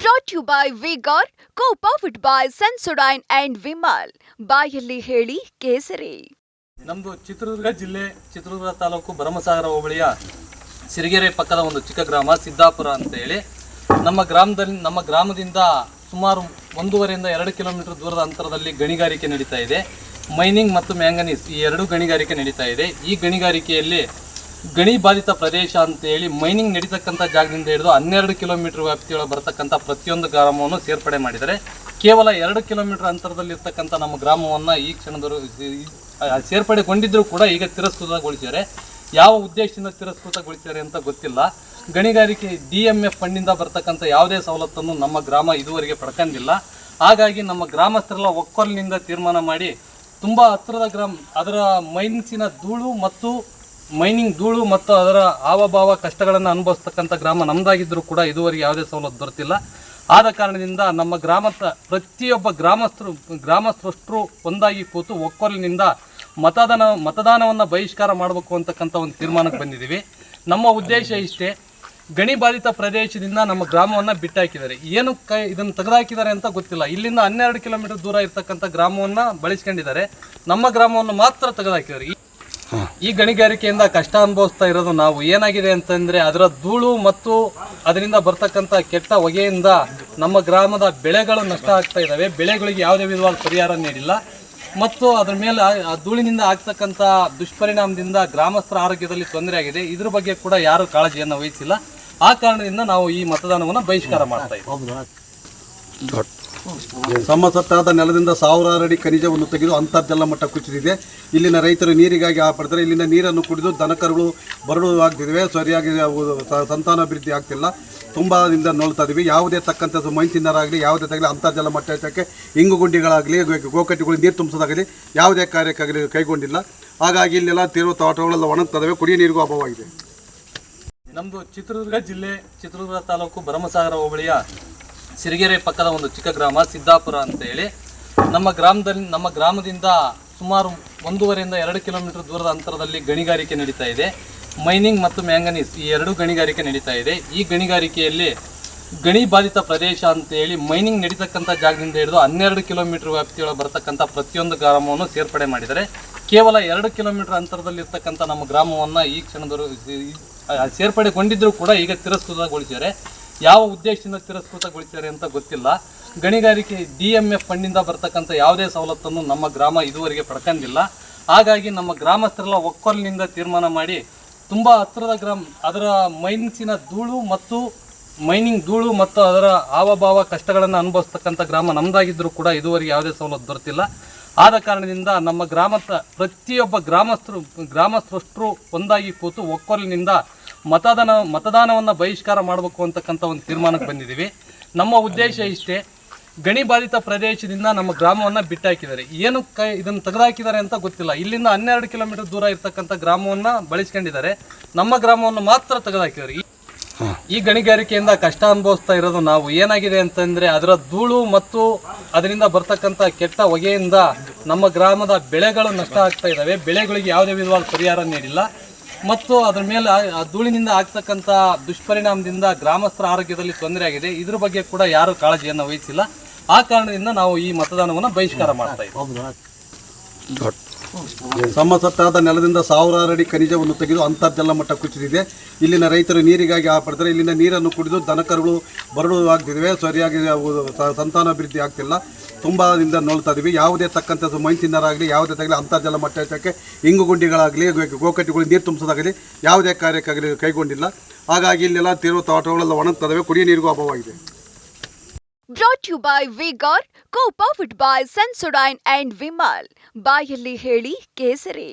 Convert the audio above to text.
Brought you by Vigor co powered by Sensodyne and Vimal ಬಾಯಲ್ಲಿ ಹೇಳಿ ಕೇಸರಿ. ನಮ್ಮದು ಚಿತ್ರದುರ್ಗ ಜಿಲ್ಲೆ, ಚಿತ್ರದುರ್ಗ ತಾಲೂಕು ಭರಮಸಾಗರ ಹೋಬಳಿಯ ಸಿರಿಗೆರೆ ಪಕ್ಕದ ಒಂದು ಚಿಕ್ಕ ಗ್ರಾಮ, ಸಿದ್ದಾಪುರ ಅಂತ ಹೇಳಿ. ನಮ್ಮ ಗ್ರಾಮದಲ್ಲಿ, ನಮ್ಮ ಗ್ರಾಮದಿಂದ ಸುಮಾರು ಒಂದೂವರೆಯಿಂದ ಎರಡು ಕಿಲೋಮೀಟರ್ ದೂರದ ಅಂತರದಲ್ಲಿ ಗಣಿಗಾರಿಕೆ ನಡೀತಾ ಇದೆ. ಮೈನಿಂಗ್ ಮತ್ತು ಮ್ಯಾಂಗನೀಸ್ ಈ ಎರಡು ಗಣಿಗಾರಿಕೆ ನಡೀತಾ ಇದೆ. ಈ ಗಣಿಗಾರಿಕೆಯಲ್ಲಿ ಗಣಿ ಬಾಧಿತ ಪ್ರದೇಶ ಅಂತ ಹೇಳಿ ಮೈನಿಂಗ್ ನಡೀತಕ್ಕಂಥ ಜಾಗದಿಂದ ಹಿಡಿದು ಹನ್ನೆರಡು ಕಿಲೋಮೀಟರ್ ವ್ಯಾಪ್ತಿಯೊಳಗೆ ಬರತಕ್ಕಂಥ ಪ್ರತಿಯೊಂದು ಗ್ರಾಮವನ್ನು ಸೇರ್ಪಡೆ ಮಾಡಿದರೆ ಕೇವಲ ಎರಡು ಕಿಲೋಮೀಟರ್ ಅಂತರದಲ್ಲಿರ್ತಕ್ಕಂಥ ನಮ್ಮ ಗ್ರಾಮವನ್ನು ಈ ಕ್ಷಣದವರು ಸೇರ್ಪಡೆಗೊಂಡಿದ್ದರೂ ಕೂಡ ಈಗ ತಿರಸ್ಕೃತಗೊಳಿಸಿದ್ದಾರೆ. ಯಾವ ಉದ್ದೇಶದಿಂದ ತಿರಸ್ಕೃತಗೊಳಿಸಿದ್ದಾರೆ ಅಂತ ಗೊತ್ತಿಲ್ಲ. ಗಣಿಗಾರಿಕೆ ಡಿ ಎಂ ಎಫ್ ಫಂಡಿಂದ ಬರ್ತಕ್ಕಂಥ ಯಾವುದೇ ಸವಲತ್ತನ್ನು ನಮ್ಮ ಗ್ರಾಮ ಇದುವರೆಗೆ ಪಡ್ಕೊಂಡಿಲ್ಲ. ಹಾಗಾಗಿ ನಮ್ಮ ಗ್ರಾಮಸ್ಥರೆಲ್ಲ ಒಕ್ಕೊಲಿನಿಂದ ತೀರ್ಮಾನ ಮಾಡಿ ತುಂಬ ಹತ್ತಿರದ ಗ್ರಾಮ ಅದರ ಮೈನ್ಸಿನ ಧೂಳು ಮತ್ತು ಮೈನಿಂಗ್ ಧೂಳು ಮತ್ತು ಅದರ ಹಾವಭಾವ ಕಷ್ಟಗಳನ್ನು ಅನುಭವಿಸ್ತಕ್ಕಂಥ ಗ್ರಾಮ ನಮ್ಮದಾಗಿದ್ದರೂ ಕೂಡ ಇದುವರೆಗೆ ಯಾವುದೇ ಸವಲತ್ತು ದೊರೆತಿಲ್ಲ. ಆದ ಕಾರಣದಿಂದ ನಮ್ಮ ಗ್ರಾಮದ ಪ್ರತಿಯೊಬ್ಬ ಗ್ರಾಮಸ್ಥರು, ಗ್ರಾಮಸ್ಥರಷ್ಟರು ಒಂದಾಗಿ ಕೂತು ಒಕ್ಕೊಲಿನಿಂದ ಮತದಾನ, ಮತದಾನವನ್ನು ಬಹಿಷ್ಕಾರ ಮಾಡಬೇಕು ಅಂತಕ್ಕಂಥ ಒಂದು ತೀರ್ಮಾನಕ್ಕೆ ಬಂದಿದ್ದೀವಿ. ನಮ್ಮ ಉದ್ದೇಶ ಇಷ್ಟೇ ಗಣಿ ಬಾಧಿತ ಪ್ರದೇಶದಿಂದ ನಮ್ಮ ಗ್ರಾಮವನ್ನು ಬಿಟ್ಟಾಕಿದ್ದಾರೆ. ಏನು ಕೈ, ಇದನ್ನು ತೆಗೆದುಹಾಕಿದ್ದಾರೆ ಅಂತ ಗೊತ್ತಿಲ್ಲ. ಇಲ್ಲಿಂದ ಹನ್ನೆರಡು ಕಿಲೋಮೀಟರ್ ದೂರ ಇರತಕ್ಕಂಥ ಗ್ರಾಮವನ್ನು ಬಳಸ್ಕೊಂಡಿದ್ದಾರೆ. ನಮ್ಮ ಗ್ರಾಮವನ್ನು ಮಾತ್ರ ತೆಗೆದುಹಾಕಿದ್ದಾರೆ ಈ- ಗಣಿಗಾರಿಕೆಯಿಂದ ಕಷ್ಟ ಅನುಭವಿಸ್ತಾ ಇರೋದು ನಾವು. ಏನಾಗಿದೆ ಅಂತಂದ್ರೆ ಅದರ ಧೂಳು ಮತ್ತು ಅದರಿಂದ ಬರ್ತಕ್ಕಂಥ ಕೆಟ್ಟ ಹೊಗೆಯಿಂದ ನಮ್ಮ ಗ್ರಾಮದ ಬೆಳೆಗಳು ನಷ್ಟ ಆಗ್ತಾ ಇದ್ದಾವೆ. ಬೆಳೆಗಳಿಗೆ ಯಾವುದೇ ವಿಧವಾದ ಪರಿಹಾರ ನೀಡಿಲ್ಲ. ಮತ್ತು ಅದರ ಮೇಲೆ ಆ- ಆ ಧೂಳಿನಿಂದ ಆಗ್ತಕ್ಕಂಥ ದುಷ್ಪರಿಣಾಮದಿಂದ ಗ್ರಾಮಸ್ಥರ ಆರೋಗ್ಯದಲ್ಲಿ ತೊಂದರೆ ಆಗಿದೆ. ಇದ್ರ ಬಗ್ಗೆ ಕೂಡ ಯಾರು ಕಾಳಜಿಯನ್ನು ವಹಿಸಿಲ್ಲ. ಆ ಕಾರಣದಿಂದ ನಾವು ಈ ಮತದಾನವನ್ನು ಬಹಿಷ್ಕಾರ ಮಾಡ್ತಾ ಇದ್ದೀವಿ. ಸಮತಟ್ಟಾದ ನೆಲದಿಂದ ಸಾವಿರಾರು ಅಡಿ ಖನಿಜವನ್ನು ತೆಗೆದು ಅಂತರ್ಜಲ ಮಟ್ಟ ಕುಸಿದಿದೆ. ಇಲ್ಲಿನ ರೈತರು ನೀರಿಗಾಗಿ ಆಪಡ್ತಾರೆ ಇಲ್ಲಿನ ನೀರನ್ನು ಕುಡಿದು ದನಕರುಗಳು ಬರಡು ಆಗ್ತಿವೆ ಸರಿಯಾಗಿ ಸಂತಾನಾಭಿವೃದ್ಧಿ ಆಗ್ತಿಲ್ಲ. ತುಂಬದಿಂದ ನೋಡ್ತಾ ಇದೀವಿ. ಯಾವುದೇ ತಕ್ಕಂಥ ಮೈನ್ಸಿನರಾಗಲಿ ಯಾವುದೇ ತಗಲಿ ಅಂತರ್ಜಲ ಮಟ್ಟ ಹೆಚ್ಚಕ್ಕೆ ಇಂಗುಗುಂಡಿಗಳಾಗಲಿ ಗೋಕಟ್ಟಿಗಳು ನೀರು ತುಂಬಿಸೋದಾಗಲಿ ಯಾವುದೇ ಕಾರ್ಯಕ್ಕಾಗಲಿ ಕೈಗೊಂಡಿಲ್ಲ. ಹಾಗಾಗಿ ಇಲ್ಲೆಲ್ಲ ತೀವ್ರ ತೋಟಗಳೆಲ್ಲ ಒಣಗ್ತದವೆ. ಕುಡಿಯ ನೀರಿಗೂ ಅಭಾವವಾಗಿದೆ. ನಮ್ಮದು ಚಿತ್ರದುರ್ಗ ಜಿಲ್ಲೆ, ಚಿತ್ರದುರ್ಗ ತಾಲೂಕು ಭರಮಸಾಗರ ಹೋಬಳಿಯ ಸಿರಿಗೆರೆ ಪಕ್ಕದ ಒಂದು ಚಿಕ್ಕ ಗ್ರಾಮ ಸಿದ್ದಾಪುರ ಅಂತ ಹೇಳಿ, ನಮ್ಮ ಗ್ರಾಮದಲ್ಲಿ, ನಮ್ಮ ಗ್ರಾಮದಿಂದ ಸುಮಾರು ಒಂದೂವರೆಯಿಂದ ಎರಡು ಕಿಲೋಮೀಟರ್ ದೂರದ ಅಂತರದಲ್ಲಿ ಗಣಿಗಾರಿಕೆ ನಡೀತಾ ಇದೆ. ಮೈನಿಂಗ್ ಮತ್ತು ಮ್ಯಾಂಗನೀಸ್ ಈ ಎರಡು ಗಣಿಗಾರಿಕೆ ನಡೀತಾ ಇದೆ. ಈ ಗಣಿಗಾರಿಕೆಯಲ್ಲಿ ಗಣಿ ಬಾಧಿತ ಪ್ರದೇಶ ಅಂತ ಹೇಳಿ ಮೈನಿಂಗ್ ನಡೀತಕ್ಕಂಥ ಜಾಗದಿಂದ ಹಿಡಿದು ಹನ್ನೆರಡು ಕಿಲೋಮೀಟರ್ ವ್ಯಾಪ್ತಿಯೊಳಗೆ ಬರತಕ್ಕಂಥ ಪ್ರತಿಯೊಂದು ಗ್ರಾಮವನ್ನು ಸೇರ್ಪಡೆ ಮಾಡಿದರೆ ಕೇವಲ ಎರಡು ಕಿಲೋಮೀಟರ್ ಅಂತರದಲ್ಲಿರ್ತಕ್ಕಂಥ ನಮ್ಮ ಗ್ರಾಮವನ್ನು ಈ ಕ್ಷಣದವರು ಸೇರ್ಪಡೆಗೊಂಡಿದ್ದರೂ ಕೂಡ ಈಗ ತಿರಸ್ಕೃತಗೊಳಿಸಿದ್ದಾರೆ. ಯಾವ ಉದ್ದೇಶದಿಂದ ತಿರಸ್ಕೃತಗೊಳಿಸಿದ್ದಾರೆ ಅಂತ ಗೊತ್ತಿಲ್ಲ. ಗಣಿಗಾರಿಕೆ ಡಿ ಎಂ ಎಫ್ ಫಂಡಿಂದ ಬರ್ತಕ್ಕಂಥ ಯಾವುದೇ ಸವಲತ್ತನ್ನು ನಮ್ಮ ಗ್ರಾಮ ಇದುವರೆಗೆ ಪಡ್ಕೊಂಡಿಲ್ಲ. ಹಾಗಾಗಿ ನಮ್ಮ ಗ್ರಾಮಸ್ಥರೆಲ್ಲ ಒಕ್ಕೊಲಿನಿಂದ ತೀರ್ಮಾನ ಮಾಡಿ ತುಂಬ ಹತ್ತಿರದ ಗ್ರಾಮ, ಅದರ ಮೈನ್ಸಿನ ಧೂಳು ಮತ್ತು ಮೈನಿಂಗ್ ಧೂಳು ಮತ್ತು ಅದರ ಹಾವಭಾವ ಕಷ್ಟಗಳನ್ನು ಅನುಭವಿಸ್ತಕ್ಕಂಥ ಗ್ರಾಮ ನಮ್ಮದಾಗಿದ್ದರೂ ಕೂಡ ಇದುವರೆಗೆ ಯಾವುದೇ ಸವಲತ್ತು ದೊರೆತಿಲ್ಲ. ಆದ ಕಾರಣದಿಂದ ನಮ್ಮ ಗ್ರಾಮದ ಪ್ರತಿಯೊಬ್ಬ ಗ್ರಾಮಸ್ಥರು, ಗ್ರಾಮಸ್ಥರಷ್ಟರು ಒಂದಾಗಿ ಕೂತು ಒಕ್ಕೊಲಿನಿಂದ ಮತದಾನ ಮತದಾನವನ್ನು ಬಹಿಷ್ಕಾರ ಮಾಡಬೇಕು ಅಂತಕ್ಕಂಥ ಒಂದು ತೀರ್ಮಾನಕ್ಕೆ ಬಂದಿದ್ದೀವಿ. ನಮ್ಮ ಉದ್ದೇಶ ಇಷ್ಟೇ ಗಣಿ ಬಾಧಿತ ಪ್ರದೇಶದಿಂದ ನಮ್ಮ ಗ್ರಾಮವನ್ನು ಬಿಟ್ಟಾಕಿದ್ದಾರೆ. ಏನು ಕೈ ಇದನ್ನು ತೆಗೆದುಹಾಕಿದ್ದಾರೆ ಅಂತ ಗೊತ್ತಿಲ್ಲ. ಇಲ್ಲಿಂದ ಹನ್ನೆರಡು ಕಿಲೋಮೀಟರ್ ದೂರ ಇರ್ತಕ್ಕಂಥ ಗ್ರಾಮವನ್ನು ಬಳಸ್ಕೊಂಡಿದ್ದಾರೆ. ನಮ್ಮ ಗ್ರಾಮವನ್ನು ಮಾತ್ರ ತೆಗೆದುಹಾಕಿದ್ದಾರೆ ಈ- ಈ ಗಣಿಗಾರಿಕೆಯಿಂದ ಕಷ್ಟ ಅನುಭವಿಸ್ತಾ ಇರೋದು ನಾವು. ಏನಾಗಿದೆ ಅಂತಂದರೆ ಅದರ ಧೂಳು ಮತ್ತು ಅದರಿಂದ ಬರ್ತಕ್ಕಂಥ ಕೆಟ್ಟ ಹೊಗೆಯಿಂದ ನಮ್ಮ ಗ್ರಾಮದ ಬೆಳೆಗಳು ನಷ್ಟ ಆಗ್ತಾ ಇದ್ದಾವೆ. ಬೆಳೆಗಳಿಗೆ ಯಾವುದೇ ವಿಧವಾದ ಪರಿಹಾರ ನೀಡಿಲ್ಲ. ಮತ್ತು ಅದರ ಮೇಲೆ ಆ- ಆ ಧೂಳಿನಿಂದ ಆಗ್ತಕ್ಕಂಥ ದುಷ್ಪರಿಣಾಮದಿಂದ ಗ್ರಾಮಸ್ಥರ ಆರೋಗ್ಯದಲ್ಲಿ ತೊಂದರೆ ಆಗಿದೆ. ಇದ್ರ ಬಗ್ಗೆ ಕೂಡ ಯಾರು ಕಾಳಜಿಯನ್ನು ವಹಿಸಿಲ್ಲ. ಆ ಕಾರಣದಿಂದ ನಾವು ಈ ಮತದಾನವನ್ನು ಬಹಿಷ್ಕಾರ ಮಾಡ್ತಾ ಇದ್ದೀವಿ ಸಮಸತ್ತಾದ ನೆಲದಿಂದ ಸಾವಿರಾರು ಅಡಿ ಖನಿಜವನ್ನು ತೆಗೆದು ಅಂತರ್ಜಲ ಮಟ್ಟ ಕುಸಿದಿದೆ. ಇಲ್ಲಿನ ರೈತರು ನೀರಿಗಾಗಿ ಆಪಡ್ತಾರೆ ಇಲ್ಲಿನ ನೀರನ್ನು ಕುಡಿದು ದನಕರುಗಳು ಬರಡು ಆಗ್ತಿದ್ದಾವೆ. ಸರಿಯಾಗಿ ಸಂತಾನಾಭಿವೃದ್ಧಿ ಆಗ್ತಿಲ್ಲ. ತುಂಬ ದಿಂದ ನೋಡ್ತಾ ಇದ್ದೀವಿ ಯಾವುದೇ ತಕ್ಕಂಥ ತಿನ್ನರಾಗಲಿ, ಯಾವುದೇ ತಗಲಿ ಅಂತರ್ಜಲ ಮಟ್ಟ ಹೆಚ್ಚಕ್ಕೆ ಇಂಗುಗುಂಡಿಗಳಾಗಲಿ ಗೋಕಟ್ಟಿಗಳು ನೀರು ತುಂಬಿಸೋದಾಗಲಿ ಯಾವುದೇ ಕಾರ್ಯಕ್ಕಾಗಲಿ ಕೈಗೊಂಡಿಲ್ಲ. ಹಾಗಾಗಿ ಇಲ್ಲೆಲ್ಲ ತೀವ್ರ ತೋಟಗಳೆಲ್ಲ ಒಣಗ್ತದವೆ. ಕುಡಿಯ ನೀರಿಗೂ ಅಭಾವವಾಗಿದೆ brought you by Vigor co powered by Sensodyne and Vimal ಬಾಯಲ್ಲಿ ಹೇಳಿ ಕೇಸರಿ.